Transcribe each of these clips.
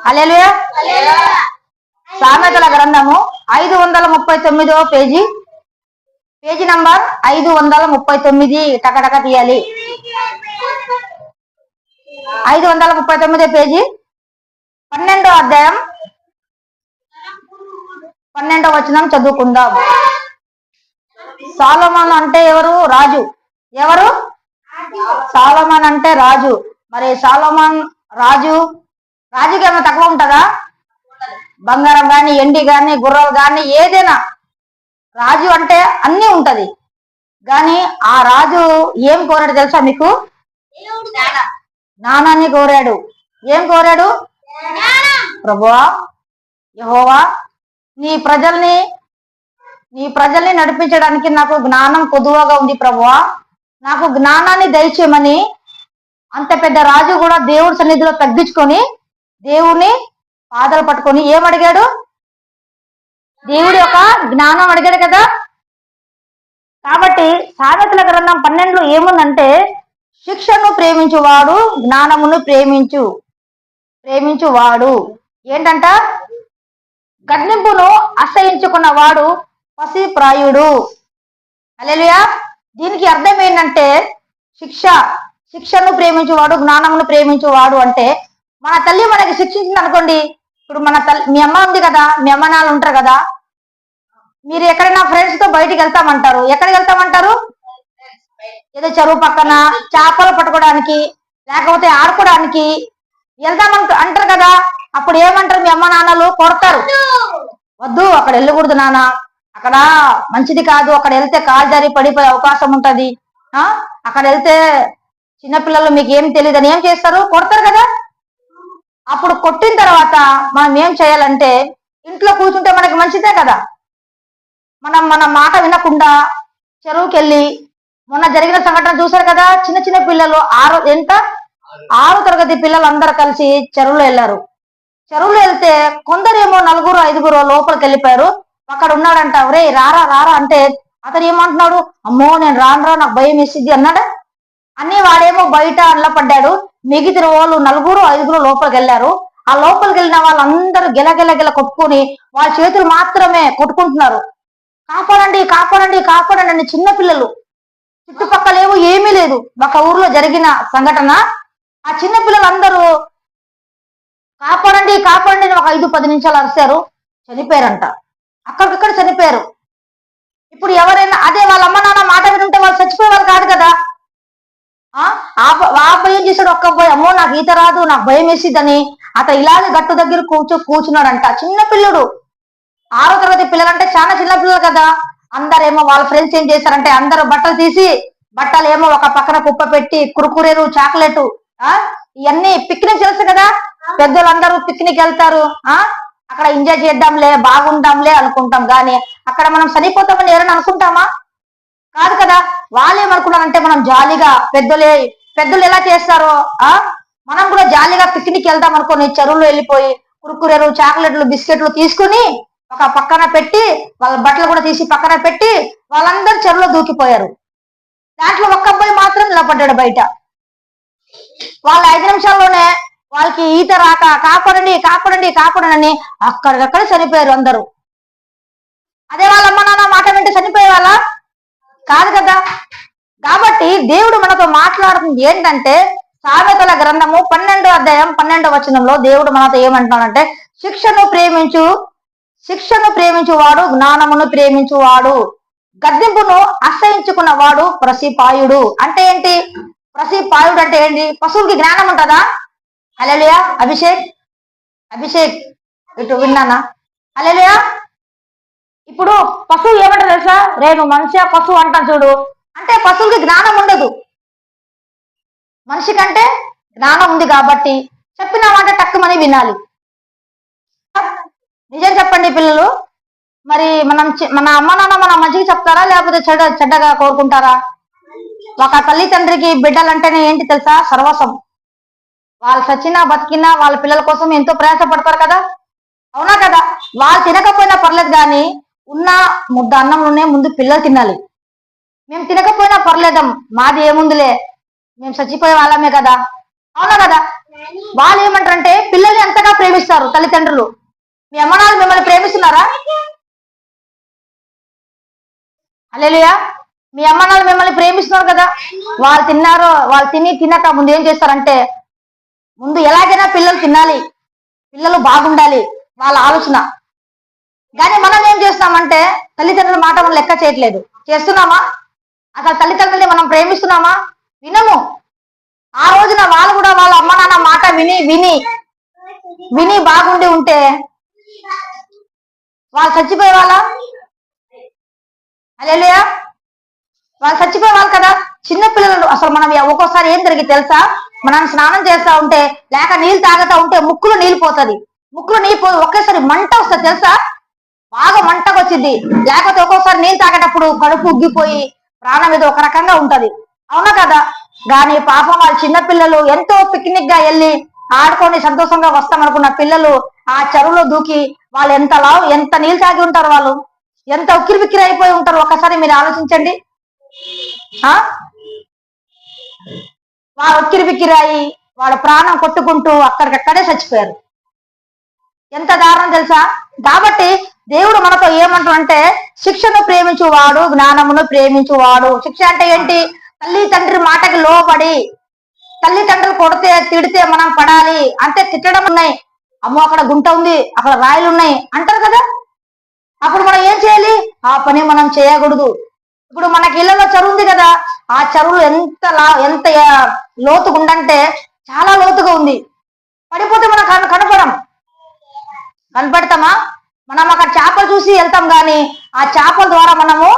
Hallelujah సామెతల గ్రంథము ఐదు వందల ముప్పై తొమ్మిదో పేజీ. పేజీ నంబర్ ఐదు వందల ముప్పై తొమ్మిది. టకటక తీయాలి. ఐదు వందల ముప్పై తొమ్మిదో పేజీ. పన్నెండో అధ్యాయం. పన్నెండో వచనం చదువుకుందాం. సాలమాన్ అంటే ఎవరు? రాజు. ఎవరు? సాలమాన్ అంటే రాజు. మరి సాలమాన్ రాజు రాజుకి తక్కువ ఉంటుందా? బంగారం కానీ ఎండి కానీ గుర్రాలు కానీ ఏదైనా. రాజు అంటే అన్ని ఉంటది. కానీ ఆ రాజు ఏం కోరాడు తెలుసా మీకు? జ్ఞానాన్ని కోరాడు. ఏం కోరాడు? ప్రభువా యహోవా నీ ప్రజల్ని నీ ప్రజల్ని నడిపించడానికి నాకు జ్ఞానం కొదువగా ఉంది ప్రభువా. నాకు జ్ఞానాన్ని దయచేయమని అంత పెద్ద రాజు కూడా దేవుడి సన్నిధిలో తగ్గించుకొని దేవుని పాదాలు పట్టుకొని ఏం అడిగాడు? దేవుడి యొక్క జ్ఞానం అడిగాడు కదా. కాబట్టి సామెతల గ్రంథం పన్నెండులో ఏముందంటే శిక్షను ప్రేమించువాడు జ్ఞానమును ప్రేమించు ప్రేమించువాడు. ఏంటంట? గడ్నింపును అసహించుకున్న వాడు పసిప్రాయుడు. అలెలుయా దీనికి అర్థం ఏంటంటే శిక్ష శిక్షను ప్రేమించువాడు జ్ఞానమును ప్రేమించువాడు అంటే మన తల్లి మనకి శిక్షించింది అనుకోండి. ఇప్పుడు మన తల్లి మీ అమ్మ ఉంది కదా మీ అమ్మ నాన్న ఉంటారు కదా. మీరు ఎక్కడైనా ఫ్రెండ్స్తో బయటికి వెళ్తామంటారు. ఎక్కడికి వెళ్తామంటారు? ఏదో చెరువు పక్కన చేపలు పట్టుకోవడానికి లేకపోతే ఆడుకోవడానికి వెళ్దామంట అంటారు కదా. అప్పుడు ఏమంటారు మీ అమ్మ నాన్నలు? కొడతారు. వద్దు అక్కడ వెళ్ళకూడదు నాన్న. అక్కడ మంచిది కాదు. అక్కడ వెళ్తే కాలు జారి పడిపోయే అవకాశం ఉంటది. ఆ? అక్కడ వెళ్తే చిన్నపిల్లలు మీకు ఏం తెలియదు అని ఏం చేస్తారు? కొడతారు కదా. అప్పుడు కొట్టిన తర్వాత మనం ఏం చేయాలంటే ఇంట్లో కూర్చుంటే మనకి మంచిదే కదా. మనం మన మాట వినకుండా చెరువుకి వెళ్ళి మొన్న జరిగిన సంఘటన చూశారు కదా? చిన్న చిన్న పిల్లలు ఆరు ఎంత? ఆరు తరగతి పిల్లలు అందరు కలిసి చెరువులో వెళ్ళారు. చెరువులో వెళ్తే కొందరేమో నలుగురు ఐదుగురు లోపలికి వెళ్ళిపోయారు. అక్కడ ఉన్నాడంట ఒరే రారా రారా అంటే అతను ఏమంటున్నాడు? అమ్మో నేను రాను రా నాకు భయం వేసిద్ది అన్నాడు. అన్ని వాడేమో బయట పడ్డాడు మిగిలిన వాళ్ళు నలుగురు ఐదుగురు లోపలికి వెళ్ళారు. ఆ లోపలికి వెళ్ళిన వాళ్ళందరూ గెలగెలగెల కొట్టుకుని వాళ్ళ చేతులు మాత్రమే కొట్టుకుంటున్నారు. కాపాడండి కాపాడండి కాపాడండి అని చిన్న పిల్లలు. ఏమీ లేదు. ఒక ఊర్లో జరిగిన సంఘటన. ఆ చిన్న పిల్లలందరూ కాపాడండి కాపాడండి అని ఒక ఐదు పది నిమిషాలు అరిశారు చనిపోయారంట. అక్కడికక్కడ చనిపోయారు ఇప్పుడు ఎవరైనా అదే వాళ్ళ అమ్మ నాన్న మాట వినుంటే వాళ్ళు చచ్చిపోయేవాళ్ళు కాదు కదా ఆ ఆ అబ్బ- ఆ అబ్బాయి ఏం చేశాడు ఒక్క అబ్బాయి అమ్మో నాకు ఈత రాదు నాకు భయం వేసిద్దని అతను ఇలాగే గట్టు దగ్గర కూర్చో కూర్చున్నాడంట. చిన్న పిల్లడు. ఆరో తరగతి పిల్లలంటే చాలా చిన్న పిల్లలు కదా. అందరేమో వాళ్ళ ఫ్రెండ్స్ ఏం చేశారంటే అందరూ బట్టలు తీసి బట్టలు ఏమో ఒక పక్కన కుప్ప పెట్టి కురుకురేలు చాక్లెట్ ఆ? ఇవన్నీ పిక్నిక్ తెలుసు కదా. పెద్దలందరూ పిక్నిక్ వెళ్తారు ఆ? అక్కడ ఎంజాయ్ చేద్దాంలే బాగుందాంలే అనుకుంటాం. గానీ అక్కడ మనం చనిపోతామని ఎవరైనా అనుకుంటామా? కాదు కదా. వాళ్ళు ఏమనుకున్నారంటే మనం జాలీగా పెద్దలే పెద్దలు ఎలా చేస్తారో ఆ? మనం కూడా జాలీగా పిక్నిక్ వెళ్దాం అనుకోని చెరువులో వెళ్ళిపోయి కురుకురేలు చాక్లెట్లు బిస్కెట్లు తీసుకుని ఒక పక్కన పెట్టి వాళ్ళ బట్టలు కూడా తీసి పక్కన పెట్టి వాళ్ళందరూ చెరువులో దూకిపోయారు. దాంట్లో ఒక్క అబ్బాయి మాత్రం నిలబడ్డాడు బయట. వాళ్ళ ఐదు నిమిషాల్లోనే వాళ్ళకి ఈత రాక కాపాడండి కాపాడండి కాపాడండి అని అక్కడికక్కడ చనిపోయారు అందరూ. అదే వాళ్ళ అమ్మ నాన్న మాట వింటే చనిపోయే వాళ్ళ కాదు కదా. కాబట్టి దేవుడు మనతో మాట్లాడుతుంది ఏంటంటే సామెతల గ్రంథము పన్నెండో అధ్యాయం పన్నెండో వచనంలో దేవుడు మనతో ఏమంటున్నాడంటే శిక్షను ప్రేమించు శిక్షను ప్రేమించువాడు జ్ఞానమును ప్రేమించువాడు గద్దెంపును అసహించుకున్నవాడు ప్రసిపాయుడు. అంటే ఏంటి? ప్రసిపాయుడు అంటే ఏంటి? పశువుకి జ్ఞానం ఉంటుందా? అలెలుయా అభిషేక్! అభిషేక్! ఇటు విన్నానా? అలెలుయా ఇప్పుడు పశువు ఏమంటారు తెలుసా? రేను మనిషి పశువు అంటాను చూడు. అంటే పశువులకి జ్ఞానం ఉండదు. మనిషి కంటే జ్ఞానం ఉంది కాబట్టి చెప్పిన మాట టక్కుమని వినాలి. నిజం చెప్పండి పిల్లలు. మరి మనం మన అమ్మ నాన్న మన మంచిగా చెప్తారా? లేకపోతే చెడ్డ చెడ్డగా కోరుకుంటారా? ఒక తల్లి తండ్రికి బిడ్డలంటేనే ఏంటి తెలుసా? సర్వస్వం. వాళ్ళు చచ్చినా బతికినా వాళ్ళ పిల్లల కోసం ఎంతో ప్రయాసపడతారు కదా? అవునా కదా? వాళ్ళు తినకపోయినా పర్లేదు కానీ ఉన్న ముద్ద అన్నంలోనే ముందు పిల్లలు తినాలి. మేము తినకపోయినా పర్లేదం. మాది ఏముందిలే? మేము చచ్చిపోయే వాళ్ళమే కదా? అవునా కదా? వాళ్ళు ఏమంటారంటే పిల్లల్ని ఎంతగా ప్రేమిస్తారు తల్లిదండ్రులు? మీ అమ్మనాలు మిమ్మల్ని ప్రేమిస్తున్నారా? అల్లెలుయా మీ అమ్మనాలు మిమ్మల్ని ప్రేమిస్తున్నారు కదా? వాళ్ళు తిన్నారో వాళ్ళు తిని తినక ముందు ఏం చేస్తారంటే ముందు ఎలాగైనా పిల్లలు తినాలి. పిల్లలు బాగుండాలి. వాళ్ళ ఆలోచన. కానీ మనం ఏం చేస్తున్నామంటే తల్లిదండ్రుల మాట మనం లెక్క చేయట్లేదు. చేస్తున్నామా? అసలు తల్లిదండ్రుల్ని మనం ప్రేమిస్తున్నామా? వినము. ఆ రోజున వాళ్ళు కూడా వాళ్ళ అమ్మ నాన్న మాట విని విని విని బాగుండి ఉంటే వాళ్ళు చచ్చిపోయే వాళ్ళ అలేలుయా వాళ్ళు చచ్చిపోయే వాళ్ళు కదా? చిన్న పిల్లలు అసలు మనం ఒక్కోసారి ఏం జరిగి తెలుసా? మనం స్నానం చేస్తా ఉంటే లేక నీళ్ళు తాగుతా ఉంటే ముక్కులు నీళ్ళు పోతుంది. ముక్కులు నీళ్ళు పో ఒకేసారి మంట వస్తుంది తెలుసా? బాగా మంటకు వచ్చింది లేకపోతే ఒక్కోసారి నీళ్ళు తాగేటప్పుడు కడుపు ఉగ్గిపోయి ప్రాణం ఏదో ఒక రకంగా ఉంటది. అవునా కదా? కానీ పాపం వాళ్ళ చిన్న పిల్లలు ఎంతో పిక్నిక్గా వెళ్ళి ఆడుకొని సంతోషంగా వస్తాం అనుకున్న పిల్లలు ఆ చెరువులో దూకి వాళ్ళు ఎంత లావు ఎంత నీళ్ళు తాగి ఉంటారు వాళ్ళు? ఎంత ఉక్కిరి బిక్కిరి అయిపోయి ఉంటారు? ఒకసారి మీరు ఆలోచించండి. ఆ? వాళ్ళు ఉక్కిరి బిక్కిరి అయి వాళ్ళ ప్రాణం కొట్టుకుంటూ అక్కడికక్కడే చచ్చిపోయారు. ఎంత దారుణం తెలుసా? కాబట్టి దేవుడు మనతో ఏమంటాడంటే శిక్షను ప్రేమించువాడు జ్ఞానమును ప్రేమించువాడు. శిక్ష అంటే ఏంటి? తల్లి తండ్రి మాటకి లోబడి తల్లిదండ్రులు కొడితే తిడితే మనం పడాలి అంటే తిట్టడం ఉన్నాయి. అమ్మో అక్కడ గుంట ఉంది అక్కడ రాయలు ఉన్నాయి అంటారు కదా. అప్పుడు మనం ఏం చేయాలి? ఆ పని మనం చేయకూడదు. ఇప్పుడు మనకి ఇళ్ళలో చెరువు ఉంది కదా ఆ చెరువు ఎంత లా ఎంత లోతుగా ఉందంటే చాలా లోతుగా ఉంది. పడిపోతే మనం కనపడం. కనపడతామా? మనం అక్కడ చేపలు చూసి వెళ్తాం గాని ఆ చేపల ద్వారా మనము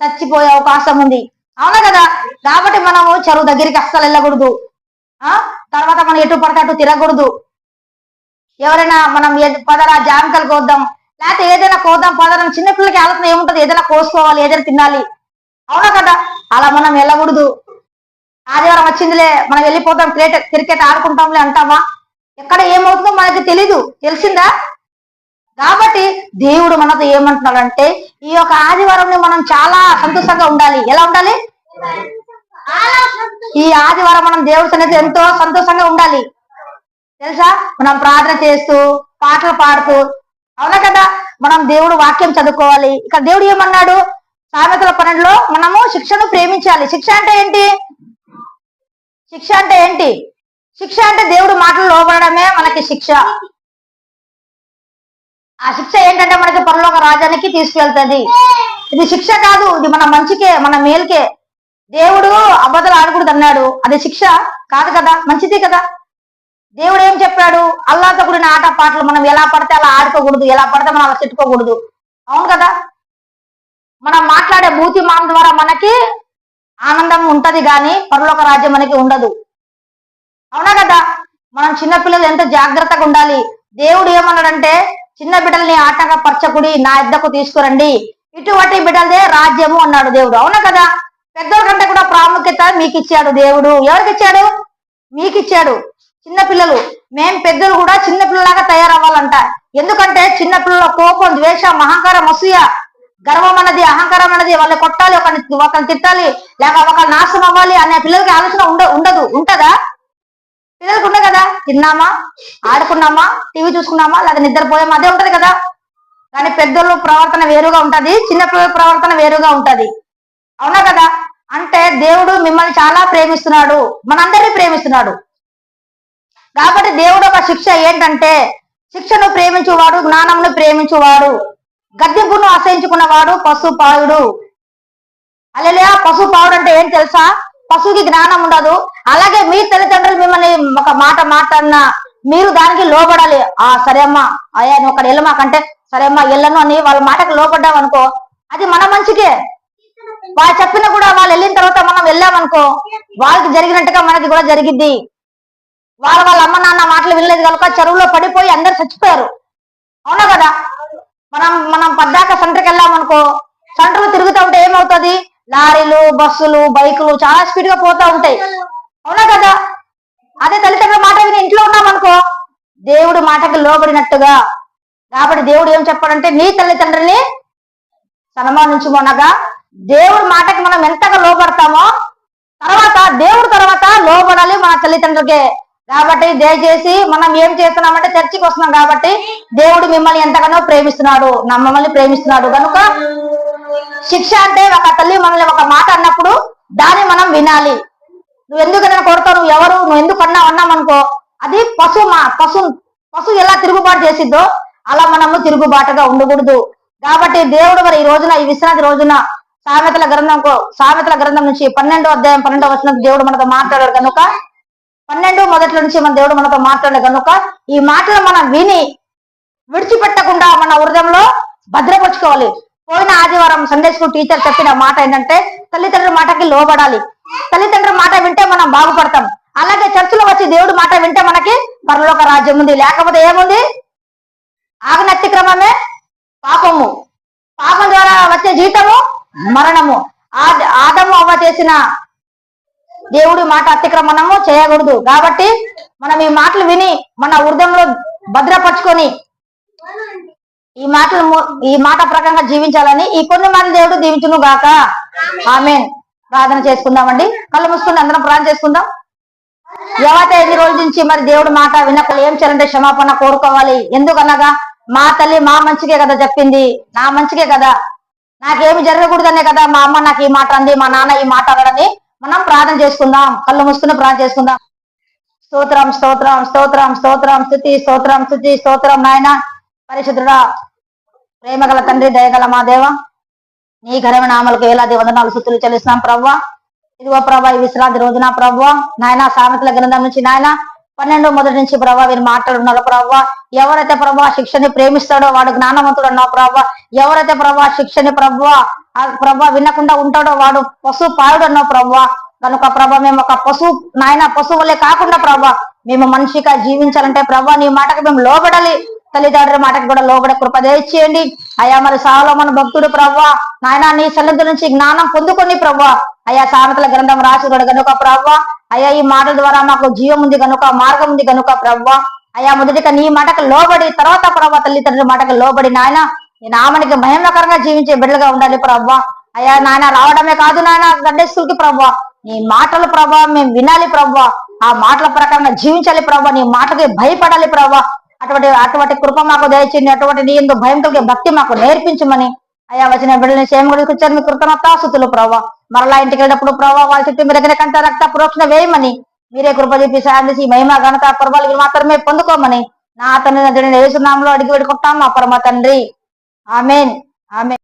చచ్చిపోయే అవకాశం ఉంది. అవునా కదా? కాబట్టి మనము చెరువు దగ్గరికి అస్సలు వెళ్ళకూడదు. ఆ? తర్వాత మనం ఎటు పడితే అటు తిరగకూడదు. ఎవరైనా మనం పదరా జామకాయలు కోద్దాం లేకపోతే ఏదైనా కోద్దాం పదరం చిన్నపిల్లలకి ఆలోచన ఏముంటది? ఏదైనా కోసుకోవాలి ఏదైనా తినాలి. అవునా కదా? అలా మనం వెళ్ళకూడదు. ఆదివారం వచ్చిందిలే మనం వెళ్ళిపోతాం క్రికెట్ క్రికెట్ ఆడుకుంటాంలే అంటామా ఎక్కడ ఏమవుతుందో మనకి తెలీదు. తెలిసిందా? కాబట్టి దేవుడు మనతో ఏమంటున్నాడంటే ఈ యొక్క ఆదివారంని మనం చాలా సంతోషంగా ఉండాలి. ఎలా ఉండాలి? ఈ ఆదివారం మనం దేవుడి సన్నిధి ఎంతో సంతోషంగా ఉండాలి. తెలుసా? మనం ప్రార్థన చేస్తూ పాటలు పాడుతూ అవునా కదా? మనం దేవుడు వాక్యం చదువుకోవాలి. ఇక్కడ దేవుడు ఏమన్నాడు? సామెతల పన్నెండులో మనము శిక్షను ప్రేమించాలి. శిక్ష అంటే ఏంటి? శిక్ష అంటే ఏంటి? శిక్ష అంటే దేవుడు మాటలు లోపడమే మనకి శిక్ష. ఆ శిక్ష ఏంటంటే మనకి పరలోక రాజ్యానికి తీసుకెళ్తుంది. ఇది శిక్ష కాదు ఇది మన మంచికే మన మేలుకే. దేవుడు అబద్ధాలు ఆడకూడదు అన్నాడు. అది శిక్ష కాదు కదా? మంచిదే కదా? దేవుడు ఏం చెప్పాడు? అల్లాతో కూడిన ఆట పాటలు మనం ఎలా పడితే అలా ఆడుకోకూడదు ఎలా పడితే మనం అలా తిట్టుకోకూడదు అవును కదా? మనం మాట్లాడే మూతి మాం ద్వారా మనకి ఆనందం ఉంటది కానీ పరలోక రాజ్యం మనకి ఉండదు. అవునా కదా? మనం చిన్నపిల్లలు ఎంత జాగ్రత్తగా ఉండాలి? దేవుడు ఏమన్నాడంటే చిన్న బిడ్డల్ని ఆటగా పరచకుడి నా ఇద్దకు తీసుకురండి. ఇటువంటి బిడ్డలదే రాజ్యము అన్నాడు దేవుడు. అవునా కదా? పెద్దల కంటే కూడా ప్రాముఖ్యత మీకు ఇచ్చాడు దేవుడు. ఎవరికి ఇచ్చాడు మీకు ఇచ్చాడు చిన్నపిల్లలు మేం పెద్దలు కూడా చిన్నపిల్లలాగా తయారవ్వాలంట. ఎందుకంటే చిన్న పిల్లల కోపం ద్వేషం అహంకారం అసూయ గర్వం అన్నది అహంకారం అన్నది వాళ్ళని కొట్టాలి ఒకరిని ఒకరిని తిట్టాలి లేక ఒక నాశనం అవ్వాలి అనే పిల్లలకి ఆలోచన ఉండ ఉండదు. ఉంటదా? పిల్లలకు ఉండదు కదా? తిన్నామా? ఆడుకున్నామా? టీవీ చూసుకున్నామా? లేదా నిద్రపోయామా? అదే ఉంటది కదా? కానీ పెద్దోళ్ళు ప్రవర్తన వేరుగా ఉంటది చిన్న పిల్లల ప్రవర్తన వేరుగా ఉంటది. అవునా కదా? అంటే దేవుడు మిమ్మల్ని చాలా ప్రేమిస్తున్నాడు. మనందరినీ ప్రేమిస్తున్నాడు. కాబట్టి దేవుడు ఒక శిక్ష ఏంటంటే శిక్షను ప్రేమించువాడు జ్ఞానంను ప్రేమించువాడు. గద్దెంపును ఆశ్రయించుకున్నవాడు పశుపాయుడు అలెలియా పశుపావుడు అంటే ఏం తెలుసా? పశువుకి జ్ఞానం ఉండదు. అలాగే మీ తల్లిదండ్రులు మిమ్మల్ని ఒక మాట మాట్లాడినా మీరు దానికి లోబడాలి. ఆ సరే అమ్మా అయ్యా నువ్వు అక్కడ వెళ్ళమాకంటే సరే అమ్మా వెళ్ళను అని వాళ్ళ మాటకు లోపడ్డావు అనుకో అది మన మంచికే. వాళ్ళు చెప్పినా కూడా వాళ్ళు వెళ్ళిన తర్వాత మనం వెళ్ళామనుకో వాళ్ళకి జరిగినట్టుగా మనకి కూడా జరిగిద్ది. వాళ్ళ వాళ్ళ అమ్మ నాన్న మాటలు వినలేదు కనుక చెరువులో పడిపోయి అందరు చచ్చిపోయారు. అవునా కదా? మనం మనం పద్దాక సెంటర్కి వెళ్ళామనుకో సెంటర్లు తిరుగుతూ ఉంటే ఏమవుతుంది? లారీలు బస్సులు బైకులు చాలా స్పీడ్గా పోతా ఉంటాయి. అవునా కదా? అదే తల్లిదండ్రుల మాట విని ఇంట్లో ఉన్నామనుకో దేవుడు మాటకి లోబడినట్టుగా. కాబట్టి దేవుడు ఏం చెప్పాడంటే నీ తల్లిదండ్రుల్ని సన్మానించుమనగా దేవుడి మాటకి మనం ఎంతగా లోపడతామో తర్వాత దేవుడు తర్వాత లోపడాలి మన తల్లిదండ్రులకే. కాబట్టి దయచేసి మనం ఏం చేస్తున్నామంటే చర్చికి వస్తున్నాం కాబట్టి దేవుడు మిమ్మల్ని ఎంతగానో ప్రేమిస్తున్నాడు మమ్మల్ని ప్రేమిస్తున్నాడు. కనుక శిక్ష అంటే ఒక తల్లి మనల్ని ఒక మాట అన్నప్పుడు దాన్ని మనం వినాలి. నువ్వు ఎందుకు కొడతావు? నువ్వు ఎవరు? నువ్వు ఎందుకు అన్నావు అన్నామనుకో అది పశు మా పశు పశు ఎలా తిరుగుబాటు చేసిద్దో అలా మనము తిరుగుబాటుగా ఉండకూడదు. కాబట్టి దేవుడు మరి ఈ రోజున ఈ విశ్రాంతి రోజున సామెతల గ్రంథం సామెతల గ్రంథం నుంచి పన్నెండో అధ్యాయం పన్నెండో వచ్చిన దేవుడు మనతో మాట్లాడారు కనుక పన్నెండు మొదటి నుంచి మన దేవుడు మనతో మాట్లాడాడు కనుక ఈ మాటలు మనం విని విడిచిపెట్టకుండా మన హృదయంలో భద్రపరుచుకోవాలి. పోయిన ఆదివారం సండే స్కూల్ టీచర్ చెప్పిన మాట ఏంటంటే తల్లిదండ్రుల మాటకి లోబడాలి. తల్లిదండ్రుల మాట వింటే మనం బాగుపడతాం. అలాగే చర్చిలో వచ్చి దేవుడి మాట వింటే మనకి పరలోక రాజ్యం ఉంది. లేకపోతే ఏముంది? ఆగని పాపము. పాపం ద్వారా వచ్చే జీతము మరణము. ఆదము అవ్వ చేసిన దేవుడి మాట అతిక్రమణము చేయకూడదు. కాబట్టి మనం ఈ మాటలు విని మన హృదయంలో భద్రపరుచుకొని ఈ మాటలు ఈ మాట ప్రకారంగా జీవించాలని ఈ కొన్ని మంది దేవుడు దీవించును గాక. ఆమె ప్రార్థన చేసుకుందామండి. కళ్ళు మూసుకుని అందరం ప్రార్థన చేసుకుందాం. ఎవరైతే ఎన్ని రోజుల నుంచి మరి దేవుడి మాట వినకలు ఏం చేయాలంటే క్షమాపణ కోరుకోవాలి. ఎందుకనగా మా తల్లి మా మంచికే కదా చెప్పింది. నా మంచికే కదా. నాకేమి జరగకూడదనే కదా మా అమ్మ నాకు ఈ మాట అంది మా నాన్న ఈ మాట అనడని మనం ప్రార్థన చేసుకుందాం కళ్ళు మూసుకుని ప్రార్థన చేసుకుందాం. స్తోత్రం స్తోత్రం స్తోత్రం స్తోత్రం స్థుతి స్తోత్రం స్థుతి స్తోత్రం నాయన పరిశుద్ధుడా ప్రేమగల తండ్రి దయగల మా దేవ నీ ఘనమైన నామలకు వేలాది వందనాలు సుత్తులు చెల్లిస్తున్నాం ప్రవ్వా. ఇదిగో ప్రభా ఈ విశ్రాంతి రోజున ప్రవ్వా. నాయన సామెతల గ్రంథం నుంచి నాయన పన్నెండు మొదటి నుంచి ప్రభా వీరు మాట్లాడున్నారు ప్రభావ ఎవరైతే ప్రభా శిక్షని ప్రేమిస్తాడో వాడు జ్ఞానవంతుడు అన్నావు ప్రభా ఎవరైతే ప్రభా శిక్షని ప్రభా ప్రభా వినకుండా ఉంటాడో వాడు పశు పాయుడు అన్నావు ప్రభా. కనుక ప్రభా మేము ఒక పశువు నాయన పశువులే కాకుండా ప్రభా మేము మనిషిగా జీవించాలంటే ప్రభా నీ మాటకు మేము లోబడాలి. తల్లిదండ్రుల మాటకు కూడా లోబడే కృప దయచేయండి. అయ్యా మరి సాలో మన భక్తుడు ప్రభా నాయన నీ సన్నిధి నుంచి జ్ఞానం పొందుకొని ప్రభా అయ్యా సామెతల గ్రంథం రాసుడు గనుక ప్రవ్వ. అయ్యా ఈ మాటల ద్వారా మాకు జీవం ఉంది గనుక మార్గం ఉంది గనుక ప్రవ్వ. అయ్యా మొదటిగా నీ మాటకు లోబడి తర్వాత ప్రభా తల్లిదండ్రుల మాటకు లోబడి నాయన నీ నామనికి మహిమకరంగా జీవించే బిడ్డలుగా ఉండాలి ప్రవ్వ. అయ్యా నాయన రావడమే కాదు నాయన గడ్డే ప్రవ్వ. నీ మాటలు ప్రభా మేము వినాలి ప్రవ్వ. ఆ మాటల ప్రకారంగా జీవించాలి ప్రవ్వ నీ మాటకి భయపడాలి ప్రవ్వ. అటువంటి అటువంటి కృప మాకు దయచేయండి అటువంటి నీ ఎందు భయం కలిగే భక్తి మాకు నేర్పించమని అయ్యా వచ్చిన బిడ్డని సేమ గురించి మీ కృతజ్ఞతాసుతులు ప్రభావ మరలా ఇంటికి వెళ్ళినప్పుడు ప్రభావ వాళ్ళ చుట్టూ మీ దగ్గర కంట రక్త ప్రోక్షణ వేయమని. మీరే కృప చూపి సాయం చేసి మహిమ ఘనత పర్వాలు మాత్రమే పొందుకోమని. నా తండ్రి వేసునామంలో అడిగి పెట్టుకుంటాం మా పరమ తండ్రి. ఆమెన్. ఆమెన్.